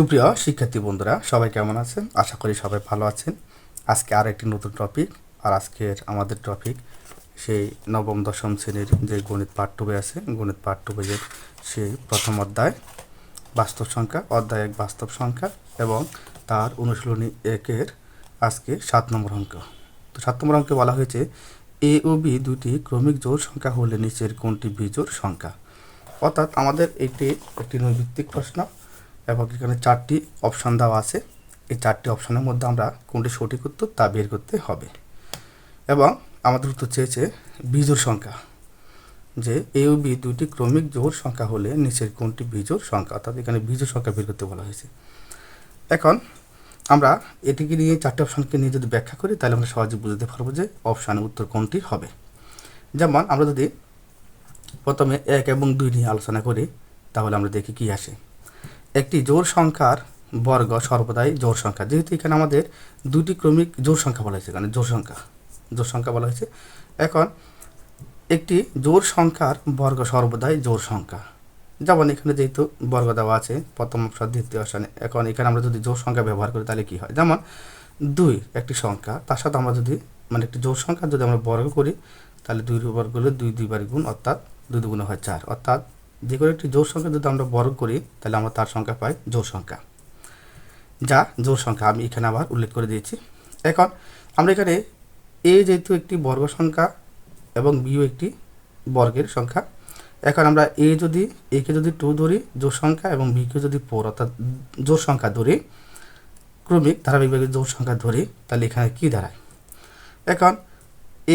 সুপ্রিয় শিক্ষার্থী বন্ধুরা, সবাই কেমন আছেন? আশা করি সবাই ভালো আছেন। আজকে আর একটি নতুন টপিক আর আজকের আমাদের টপিক সেই নবম, দশম শ্রেণির যে গণিত পাঠ্য বই আছে, গণিত পাঠ্য বইয়ের সেই প্রথম অধ্যায়, বাস্তব সংখ্যা, অধ্যায় এক বাস্তব সংখ্যা এবং তার অনুশীলনী একের আজকে সাত নম্বর অঙ্ক। তো সাত নম্বর অঙ্কে বলা হয়েছে, এ ও বি দুটি ক্রমিক জোড় সংখ্যা হলে নিচের কোনটি বিজোড় সংখ্যা? অর্থাৎ আমাদের এটি একটি নৈভিত্তিক প্রশ্ন এবং এখানে চারটি অপশান দেওয়া আছে। এই চারটি অপশানের মধ্যে আমরা কোনটি সঠিক উত্তর তা বের করতে হবে। এবং আমাদের উত্তর চেয়েছে বিজোড় সংখ্যা, যে এ ও বি দুটি ক্রমিক জোর সংখ্যা হলে নিচের কোনটি বিজোড় সংখ্যা, অর্থাৎ এখানে বিজোড় সংখ্যা বের করতে বলা হয়েছে। এখন আমরা এটিকে নিয়ে চারটি অপশানকে নিয়ে যদি ব্যাখ্যা করি, তাহলে আমরা সহজে বুঝতে পারব যে অপশানের উত্তর কোনটি হবে। যেমন আমরা যদি প্রথমে এক এবং দুই নিয়ে আলোচনা করি, তাহলে আমরা দেখি কি আসে। একটি জোড় সংখ্যার বর্গ, সর্বদাই জোড় সংখ্যা। যেহেতু এখানে আমাদের দুটি ক্রমিক জোড় সংখ্যা বলা হয়েছে, এখানে জোড় সংখ্যা জোড় সংখ্যা বলা হয়েছে। এখন একটি জোড় সংখ্যার বর্গ, সর্বদাই জোড় সংখ্যা। যেমন এখানে যেহেতু বর্গ দেওয়া আছে, প্রথম অপশন, দ্বিতীয় অপশানে, এখন এখানে আমরা যদি জোড় সংখ্যা ব্যবহার করি তাহলে কী হয়? যেমন দুই একটি সংখ্যা, তার সাথে আমরা যদি মানে একটি জোড় সংখ্যা যদি আমরা বর্গ করি, তাহলে দুই বর্গ করলে দুই দুইবার গুণ, অর্থাৎ দুই দুগুণে হয় চার। অর্থাৎ যে কোনো একটি জোড় সংখ্যা যদি আমরা বর্গ করি, তাহলে আমরা তার সংখ্যা পাই জোড় সংখ্যা। যা জোড় সংখ্যা আমি এখানে আবার উল্লেখ করে দিয়েছি। এখন আমরা এখানে এ যেহেতু একটি বর্গ সংখ্যা এবং বিও একটি বর্গের সংখ্যা, এখন আমরা এ যদি একে যদি টু ধরি, জোড় সংখ্যা এবং বিকে যদি ফোর অর্থাৎ জোড় সংখ্যা ধরি, ক্রমিক ধারাবাহিকভাবে জোড় সংখ্যা ধরি, তাহলে এখানে কী দাঁড়ায়? এখন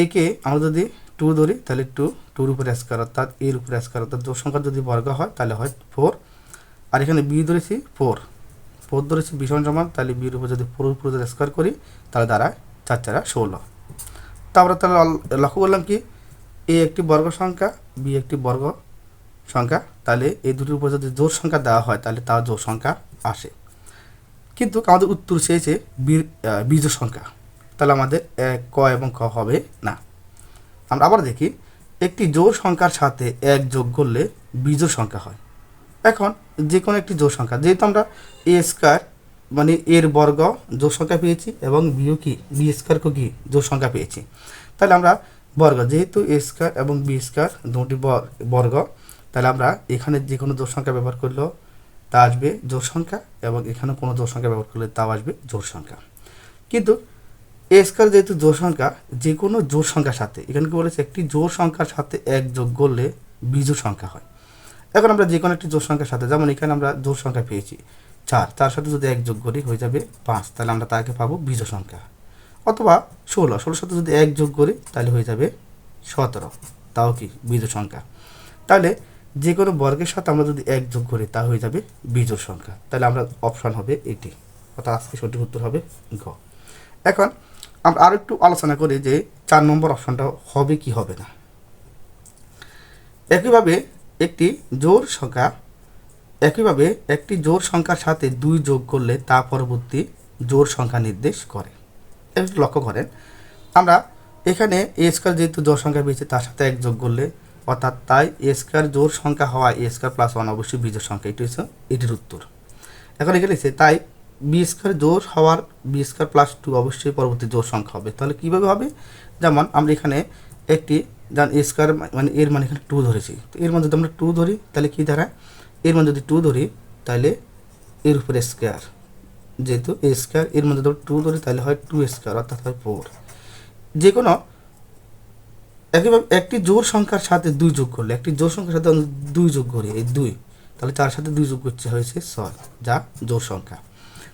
একে আমরা যদি টু ধরি, তাহলে টু টুর উপরে স্কোয়ার অর্থাৎ এর উপরে স্কোয়ার অর্থাৎ জোড় সংখ্যা যদি বর্গ হয়, তাহলে হয় ফোর আর এখানে বি ধরেছি ফোর ফোর ধরেছি, ভীষণ সমান, তাহলে বির উপর যদি ফোর উপরে যদি স্কোয়ার করি, তাহলে দাঁড়ায় চার চারা ষোলো। তারপরে তাহলে লক্ষ্য করলাম কি? এ একটি বর্গ সংখ্যা বি একটি বর্গ সংখ্যা, তাহলে এই দুটির উপর যদি জোর সংখ্যা দেওয়া হয়, তাহলে তার জোর সংখ্যা আসে। কিন্তু আমাদের উত্তর চেয়েছে বীর বীজ সংখ্যা। তাহলে আমাদের ক এবং ক হবে না। আমরা আবার দেখি, একটি জোড় সংখ্যার সাথে এক যোগ করলে বিজোড় সংখ্যা হয়। এখন যে কোনো একটি জোড় সংখ্যা, যেহেতু আমরা এ স্কোয়ার মানে এর বর্গ জোড় সংখ্যা পেয়েছি এবং বিও কি বি স্কোয়ারকে কি জোড় সংখ্যা পেয়েছি। তাহলে আমরা বর্গ, যেহেতু এ স্কোয়ার এবং বি স্কোয়ার দুটি বর্গ, তাহলে আমরা এখানে যে কোনো জোড় সংখ্যা ব্যবহার করলেও তা আসবে জোড় সংখ্যা এবং এখানে কোনো জোড় সংখ্যা ব্যবহার করলে তাও আসবে জোড় সংখ্যা। কিন্তু এ যেহেতু জোড় সংখ্যা যে কোনো জোড় সংখ্যার সাথে, এখানে কি বলেছে, একটি জোড় সংখ্যার সাথে এক যোগ করলে বিজোড় সংখ্যা হয়। এখন আমরা যে কোনো একটি জোড় সংখ্যার সাথে, যেমন এখানে আমরা জোড় সংখ্যা পেয়েছি, চার, তার সাথে যদি এক যোগ করি হয়ে যাবে পাঁচ, তাহলে আমরা তাকে পাবো বিজোড় সংখ্যা। অথবা ষোলো, ষোলোর সাথে যদি এক যোগ করি, তাহলে হয়ে যাবে সতেরো, তাও কি বিজোড় সংখ্যা। তাহলে যে কোনো বর্গের সাথে আমরা যদি এক যোগ করি তা হয়ে যাবে বিজোড় সংখ্যা। তাহলে আমরা অপশান হবে এটি। অর্থাৎ আজকে সঠিক উত্তর হবে গ এখন আমরা আরও একটু আলোচনা করি যে চার নম্বর অপশনটা হবে কি হবে না। একইভাবে একটি জোর সংখ্যা, একইভাবে একটি জোর সংখ্যার সাথে দুই যোগ করলে তা পরবর্তী জোর সংখ্যা নির্দেশ করে। একটু লক্ষ্য করেন, আমরা এখানে এ স্কোয়ার যেহেতু জোর সংখ্যা পেয়েছি, তার সাথে এক যোগ করলে, অর্থাৎ তাই এ স্কোয়ার জোড় সংখ্যা হওয়ায় এ স্কোয়ার প্লাস ওয়ান অবশ্যই বিজোড় সংখ্যা, এটি হচ্ছে, এটির উত্তর। এখন এখানে তাই বি স্কোয়ার জোড় হওয়ার বি স্কোয়ার প্লাস টু অবশ্যই পরবর্তী জোর সংখ্যা হবে। তাহলে কীভাবে হবে? যেমন আমরা এখানে একটি যেমন এ স্কোয়ার মানে এর মানে এখানে টু ধরেছি। তো এর মানে যদি আমরা টু ধরি, তাহলে কী দাঁড়ায়? এর মানে যদি টু ধরি, তাহলে এর উপরে স্কোয়ার যেহেতু এ স্কোয়ার এর মধ্যে যদি টু ধরি, তাহলে হয় টু স্কোয়ার অর্থাৎ হয় ফোর যে কোনো একইভাবে একটি জোর সংখ্যার সাথে দুই যোগ করলে, একটি জোর সংখ্যার সাথে দুই যোগ করি, এই দুই, তাহলে তার সাথে দুই যোগ করছে হয়েছে ছয়, যা জোর সংখ্যা।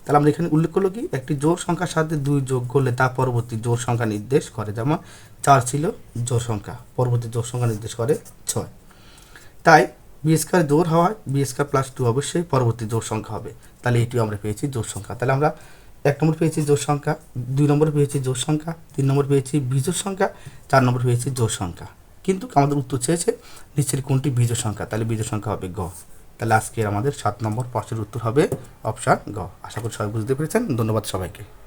তাহলে আমরা এখানে উল্লেখ করল কি? একটি জোড় সংখ্যার সাথে দুই যোগ করলে তা পরবর্তী জোড় সংখ্যা নির্দেশ করে। যেমন চার ছিল, জোড় সংখ্যা। পরবর্তী জোড় সংখ্যা নির্দেশ করে ছয়। তাই বি স্কোয়ার জোর হওয়ায় বি স্কোয়ার প্লাস টু অবশ্যই পরবর্তী জোড় সংখ্যা হবে। তাহলে এটিও আমরা পেয়েছি জোড় সংখ্যা। তাহলে আমরা এক নম্বর পেয়েছি জোড় সংখ্যা, দুই নম্বর পেয়েছি জোড় সংখ্যা, তিন নম্বর পেয়েছি বিজোড় সংখ্যা, চার নম্বর পেয়েছি জোড় সংখ্যা। কিন্তু আমাদের উত্তর চেয়েছে নিচের কোনটি বিজোড় সংখ্যা? তাহলে বিজোড় সংখ্যা হবে গ। তাহলে আজকের আমাদের সাত নম্বর প্রশ্নের উত্তর হবে অপশান গ। আশা করি সবাই বুঝতে পেরেছেন। ধন্যবাদ সবাইকে।